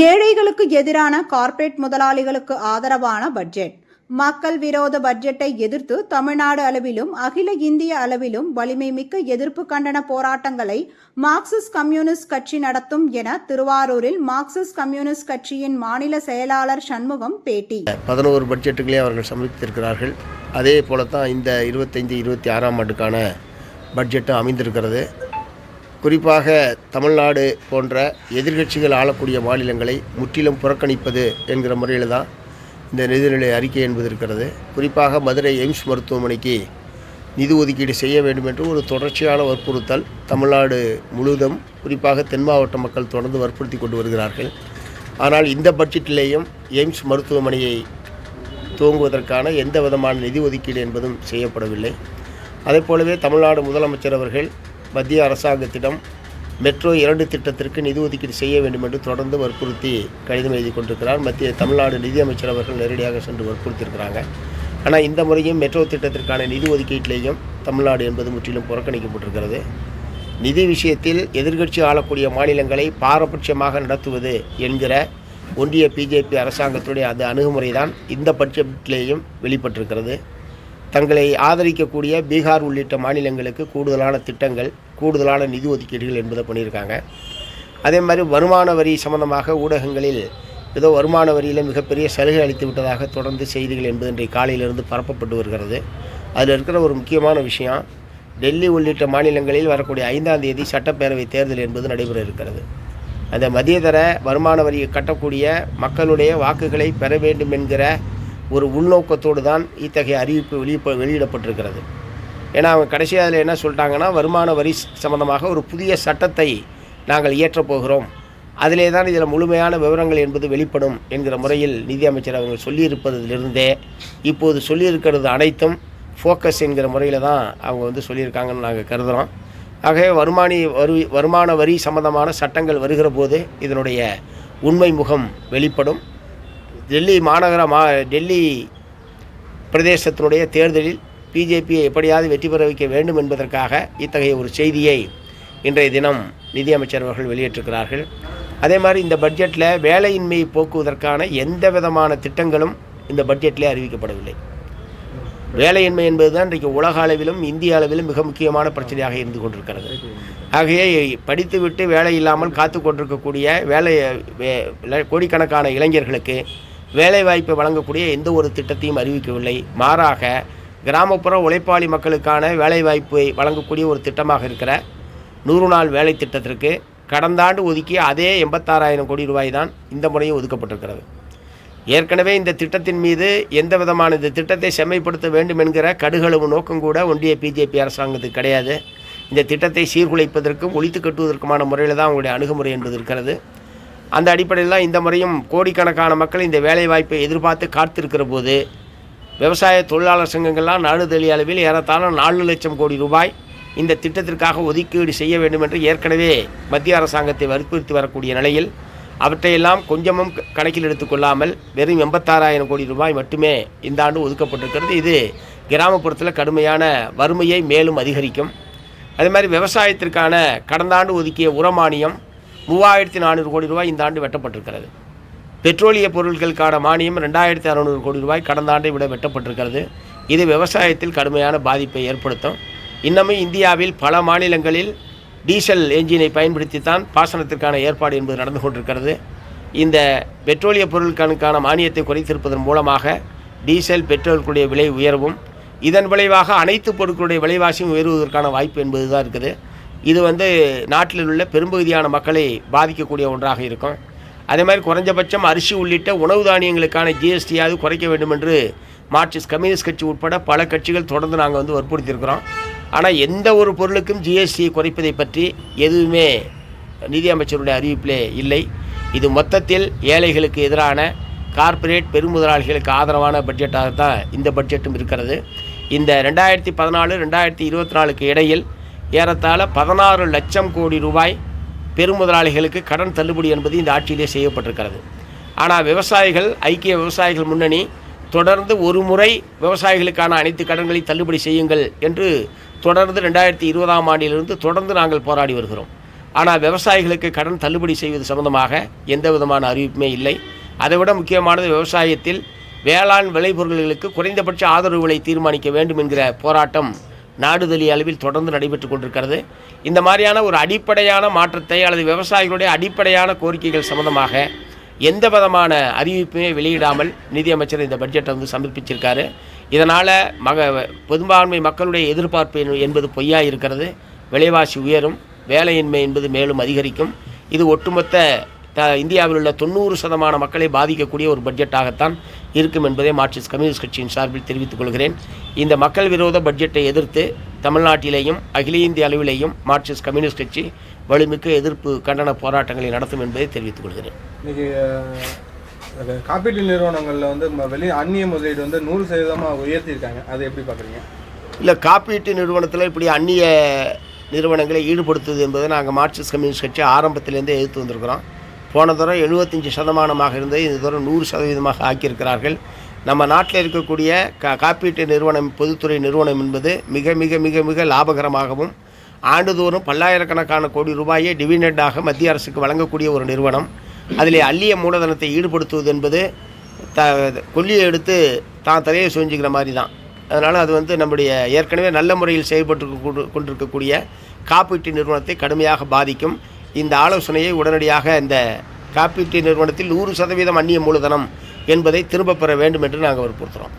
ஏழைகளுக்கு எதிரான கார்ப்பரேட் முதலாளிகளுக்கு ஆதரவான பட்ஜெட். மக்கள் விரோத பட்ஜெட்டை எதிர்த்து தமிழ்நாடு அளவிலும் அகில இந்திய அளவிலும் வலிமை மிக்க எதிர்ப்பு கண்டன போராட்டங்களை மார்க்சிஸ்ட் கம்யூனிஸ்ட் கட்சி நடத்தும் என திருவாரூரில் மார்க்சிஸ்ட் கம்யூனிஸ்ட் கட்சியின் மாநில செயலாளர் சண்முகம் பேட்டி. பதினோரு பட்ஜெட்டுகளே அவர்கள் சமர்ப்பித்திருக்கிறார்கள். அதே போல தான் இந்த இருபத்தைந்து இருபத்தி ஆறாம் ஆண்டுக்கான பட்ஜெட்டும் அமைந்திருக்கிறது. குறிப்பாக தமிழ்நாடு போன்ற எதிர்கட்சிகள் ஆளக்கூடிய மாநிலங்களை முற்றிலும் புறக்கணிப்பது என்கிற முறையில் தான் இந்த நிதிநிலை அறிக்கை என்பது இருக்கிறது. குறிப்பாக மதுரை எய்ம்ஸ் மருத்துவமனைக்கு நிதி ஒதுக்கீடு செய்ய வேண்டும் என்று ஒரு தொடர்ச்சியான வற்புறுத்தல் தமிழ்நாடு முழுவதும் குறிப்பாக தென் மாவட்ட மக்கள் தொடர்ந்து வற்புறுத்தி கொண்டு வருகிறார்கள். ஆனால் இந்த பட்ஜெட்டிலேயும் எய்ம்ஸ் மருத்துவமனையை துவங்குவதற்கான எந்த விதமான நிதி ஒதுக்கீடு என்பதும் செய்யப்படவில்லை. அதே போலவே தமிழ்நாடு முதலமைச்சர் அவர்கள் மத்திய அரசாங்கத்திடம் மெட்ரோ இரண்டு திட்டத்திற்கு நிதி ஒதுக்கீடு செய்ய வேண்டும் என்று தொடர்ந்து வற்புறுத்தி கடிதம் எழுதி கொண்டிருக்கிறார். மத்திய தமிழ்நாடு நிதியமைச்சர் அவர்கள் நேரடியாக சென்று வற்புறுத்தியிருக்கிறாங்க. ஆனால் இந்த முறையும் மெட்ரோ திட்டத்திற்கான நிதி ஒதுக்கீட்டிலேயும் தமிழ்நாடு என்பது முற்றிலும் புறக்கணிக்கப்பட்டிருக்கிறது. நிதி விஷயத்தில் எதிர்க்கட்சி ஆளக்கூடிய மாநிலங்களை பாரபட்சமாக நடத்துவது என்கிற ஒன்றிய பிஜேபி அரசாங்கத்துடைய அந்த அணுகுமுறை தான் இந்த பட்ஜெட்டிலேயும் வெளிப்பட்டிருக்கிறது. தங்களை ஆதரிக்கக்கூடிய பீகார் உள்ளிட்ட மாநிலங்களுக்கு கூடுதலான திட்டங்கள் கூடுதலான நிதி ஒதுக்கீடுகள் என்பதை பண்ணியிருக்காங்க. அதே மாதிரி வருமான வரி சம்பந்தமாக ஊடகங்களில் ஏதோ வருமான வரியில் மிகப்பெரிய சலுகை அளித்து விட்டதாக தொடர்ந்து செய்திகள் என்பது இன்றைய காலையிலிருந்து பரப்பப்பட்டு வருகிறது. அதில் இருக்கிற ஒரு முக்கியமான விஷயம் டெல்லி உள்ளிட்ட மாநிலங்களில் வரக்கூடிய ஐந்தாம் தேதி சட்டப்பேரவை தேர்தல் என்பது நடைபெற இருக்கிறது. அந்த மதியதர வருமான வரியை கட்டக்கூடிய மக்களுடைய வாக்குகளை பெற வேண்டும் என்கிற ஒரு உள்நோக்கத்தோடு தான் இத்தகைய அறிவிப்பு வெளியிப்ப வெளியிடப்பட்டிருக்கிறது. ஏன்னா அவங்க கடைசியாக அதில் என்ன சொல்லிட்டாங்கன்னா வருமான வரி சம்பந்தமாக ஒரு புதிய சட்டத்தை நாங்கள் இயற்றப் போகிறோம். அதிலே தான் இதில் முழுமையான விவரங்கள் என்பது வெளிப்படும் என்கிற முறையில் நிதியமைச்சர் அவங்க சொல்லியிருப்பதிலிருந்தே இப்போது சொல்லியிருக்கிறது அனைத்தும் ஃபோக்கஸ் என்கிற முறையில் தான் அவங்க வந்து சொல்லியிருக்காங்கன்னு நாங்கள் கருதுகிறோம் ஆகவே வருமானி வரி வருமான வரி சம்பந்தமான சட்டங்கள் வருகிற போது இதனுடைய உண்மை முகம் வெளிப்படும். டெல்லி மாநகர மா டெல்லி பிரதேசத்தினுடைய தேர்தலில் பிஜேபியை எப்படியாவது வெற்றி பெற வைக்க வேண்டும் என்பதற்காக இத்தகைய ஒரு செய்தியை இன்றைய தினம் நிதியமைச்சர் அவர்கள் வெளியிட்டிருக்கிறார்கள். அதே மாதிரி இந்த பட்ஜெட்டில் வேலையின்மையை போக்குவதற்கான எந்த விதமான திட்டங்களும் இந்த பட்ஜெட்டிலே அறிவிக்கப்படவில்லை. வேலையின்மை என்பது தான் இன்றைக்கு உலக அளவிலும் இந்திய அளவிலும் மிக முக்கியமான பிரச்சனையாக இருந்து கொண்டிருக்கிறது. ஆகையே படித்துவிட்டு வேலை இல்லாமல் காத்து கொண்டிருக்கக்கூடிய வேலை கோடிக்கணக்கான இளைஞர்களுக்கு வேலைவாய்ப்பை வழங்கக்கூடிய எந்த ஒரு திட்டத்தையும் அறிவிக்கவில்லை. மாறாக கிராமப்புற உழைப்பாளி மக்களுக்கான வேலைவாய்ப்பை வழங்கக்கூடிய ஒரு திட்டமாக இருக்கிற நூறு நாள் வேலை திட்டத்திற்கு கடந்த ஆண்டு ஒதுக்கிய அதே எண்பத்தாறாயிரம் கோடி ரூபாய் தான் இந்த முறையும் ஒதுக்கப்பட்டிருக்கிறது. ஏற்கனவே இந்த திட்டத்தின் மீது எந்த விதமான இந்த திட்டத்தை செம்மைப்படுத்த வேண்டும் என்கிற கடுகளவு நோக்கம் கூட ஒன்றிய பிஜேபி அரசாங்கத்துக்கு கிடையாது. இந்த திட்டத்தை சீர்குலைப்பதற்கும் ஒழித்து கட்டுவதற்குமான முறையில் தான் அவங்களுடைய அணுகுமுறை என்பது இருக்கிறது. அந்த அடிப்படையில் தான் இந்த முறையும் கோடிக்கணக்கான மக்கள் இந்த வேலைவாய்ப்பை எதிர்பார்த்து காத்திருக்கிற போது விவசாய தொழிலாளர் சங்கங்கள்லாம் நாடு அளவில் ஏறத்தாழ நாலு லட்சம் கோடி ரூபாய் இந்த திட்டத்திற்காக ஒதுக்கீடு செய்ய வேண்டும் என்று ஏற்கனவே மத்திய அரசாங்கத்தை வற்புறுத்தி வரக்கூடிய நிலையில் அவற்றையெல்லாம் கொஞ்சமும் க- கணக்கில் எடுத்துக்கொள்ளாமல் வெறும் எண்பத்தாறாயிரம் கோடி ரூபாய் மட்டுமே இந்த ஆண்டு ஒதுக்கப்பட்டிருக்கிறது. இது கிராமப்புறத்தில் கடுமையான வறுமையை மேலும் அதிகரிக்கும். அதே மாதிரி விவசாயத்திற்கான கடந்த ஆண்டு ஒதுக்கிய உரமானியம் மூவாயிரத்தி நானூறு கோடி ரூபாய் இந்த ஆண்டு வெட்டப்பட்டிருக்கிறது. பெட்ரோலிய பொருட்களுக்கான மானியம் ரெண்டாயிரத்தி அறநூறு கோடி ரூபாய் கடந்த ஆண்டை விட வெட்டப்பட்டிருக்கிறது. இது விவசாயத்தில் கடுமையான பாதிப்பை ஏற்படுத்தும். இன்னமும் இந்தியாவில் பல மாநிலங்களில் டீசல் என்ஜினை பயன்படுத்தித்தான் பாசனத்திற்கான ஏற்பாடு என்பது நடந்து கொண்டிருக்கிறது. இந்த பெட்ரோலிய பொருட்களுக்கான மானியத்தை குறைத்திருப்பதன் மூலமாக டீசல் பெட்ரோலுக்குடைய விலை உயர்வும் இதன் விளைவாக அனைத்து பொருட்களுடைய விலைவாசியும் உயர்வதற்கான வாய்ப்பு என்பது தான் இருக்குது. இது வந்து நாட்டில் உள்ள பெரும்பகுதியான மக்களை பாதிக்கக்கூடிய ஒன்றாக இருக்கும். அதே மாதிரி குறைஞ்சபட்சம் அரிசி உள்ளிட்ட உணவு தானியங்களுக்கான ஜிஎஸ்டியாவது குறைக்க வேண்டும் என்று மார்க்சிஸ்ட் கம்யூனிஸ்ட் கட்சி உட்பட பல கட்சிகள் தொடர்ந்து நாங்கள் வந்து வற்புறுத்தியிருக்கிறோம். ஆனால் எந்த ஒரு பொருளுக்கும் ஜிஎஸ்டி குறைப்பதை பற்றி எதுவுமே நிதியமைச்சருடைய அறிவிப்பிலே இல்லை. இது மொத்தத்தில் ஏழைகளுக்கு எதிரான கார்ப்பரேட் பெருமுதலாளிகளுக்கு ஆதரவான பட்ஜெட்டாக தான் இந்த பட்ஜெட்டும் இருக்கிறது. இந்த ரெண்டாயிரத்தி பதினாலு ரெண்டாயிரத்தி இருபத்தி நாலுக்கு இடையில் ஏறத்தாழ பதினாறு லட்சம் கோடி ரூபாய் பெருமுதலாளிகளுக்கு கடன் தள்ளுபடி என்பது இந்த ஆட்சியிலே செய்யப்பட்டிருக்கிறது. ஆனால் விவசாயிகள் ஐக்கிய விவசாயிகள் முன்னணி தொடர்ந்து ஒரு முறை விவசாயிகளுக்கான அனைத்து கடன்களையும் தள்ளுபடி செய்யுங்கள் என்று தொடர்ந்து ரெண்டாயிரத்தி இருபதாம் ஆண்டிலிருந்து தொடர்ந்து நாங்கள் போராடி வருகிறோம். ஆனால் விவசாயிகளுக்கு கடன் தள்ளுபடி செய்வது சம்பந்தமாக எந்த விதமான அறிவிப்புமே இல்லை. அதைவிட முக்கியமானது விவசாயத்தில் வேளாண் விளைபொருள்களுக்கு குறைந்தபட்ச ஆதரவு விலை தீர்மானிக்க வேண்டும் என்கிற போராட்டம் நாடுதழிய அளவில் தொடர்ந்து நடைபெற்று கொண்டிருக்கிறது. இந்த மாதிரியான ஒரு அடிப்படையான மாற்றத்தை அல்லது விவசாயிகளுடைய அடிப்படையான கோரிக்கைகள் சம்பந்தமாக எந்த விதமான அறிவிப்புமே வெளியிடாமல் நிதியமைச்சர் இந்த பட்ஜெட்டை வந்து சமர்ப்பிச்சிருக்காரு. இதனால் மக பெரும்பான்மை மக்களுடைய எதிர்பார்ப்பு என்பது பொய்யாக இருக்கிறது. விலைவாசி உயரும். வேலையின்மை என்பது மேலும் அதிகரிக்கும். இது ஒட்டுமொத்த த இந்தியாவில் உள்ள தொண்ணூறு சதமான மக்களை பாதிக்கக்கூடிய ஒரு பட்ஜெட்டாகத்தான் இருக்கும் என்பதை மார்க்சிஸ்ட் கம்யூனிஸ்ட் கட்சியின் சார்பில் தெரிவித்துக் கொள்கிறேன். இந்த மக்கள் விரோத பட்ஜெட்டை எதிர்த்து தமிழ்நாட்டிலேயும் அகில இந்திய அளவிலேயும் மார்க்சிஸ்ட் கம்யூனிஸ்ட் கட்சி வலுமிக்க எதிர்ப்பு கண்டன போராட்டங்களை நடத்தும் என்பதை தெரிவித்துக் கொள்கிறேன். அது காப்பீட்டு நிறுவனங்களில் வந்து ம- வெளி அந்நிய முதலீடு வந்து நூறு சதவீதமாக உயர்த்தியிருக்காங்க. அதை எப்படி பார்க்குறீங்க? இல்லை காப்பீட்டு நிறுவனத்தில் இப்படி அந்நிய நிறுவனங்களை ஈடுபடுத்துவது என்பதை நாங்கள் மார்க்சிஸ்ட் கம்யூனிஸ்ட் கட்சி ஆரம்பத்திலேருந்தே எதிர்த்து வந்திருக்கிறோம். போன தரம் எழுபத்தஞ்சி சதமானமாக இருந்தது இந்த தரம் நூறு சதவீதமாக ஆக்கியிருக்கிறார்கள். நம்ம நாட்டில் இருக்கக்கூடிய கா காப்பீட்டு நிறுவனம் பொதுத்துறை நிறுவனம் என்பது மிக மிக மிக மிக லாபகரமாகவும் ஆண்டுதோறும் பல்லாயிரக்கணக்கான கோடி ரூபாயை டிவிடெண்டாக மத்திய அரசுக்கு வழங்கக்கூடிய ஒரு நிறுவனம். அதில் அள்ளிய மூலதனத்தை ஈடுபடுத்துவது என்பது த கொல்லியை எடுத்து தான் தலையை சுஞ்சிக்கிற மாதிரி தான். அதனால் அது வந்து நம்முடைய ஏற்கனவே நல்ல முறையில் செயல்பட்டு கொண்டு- கொண்டிருக்கக்கூடிய காப்பீட்டு நிறுவனத்தை கடுமையாக பாதிக்கும். இந்த ஆலோசனையை உடனடியாக இந்த காப்பீட்டு நிறுவனத்தில் நூறு சதவீதம் அந்நிய மூலதனம் என்பதை திரும்பப் பெற வேண்டும் என்று நாங்கள் வற்புறுத்துகிறோம்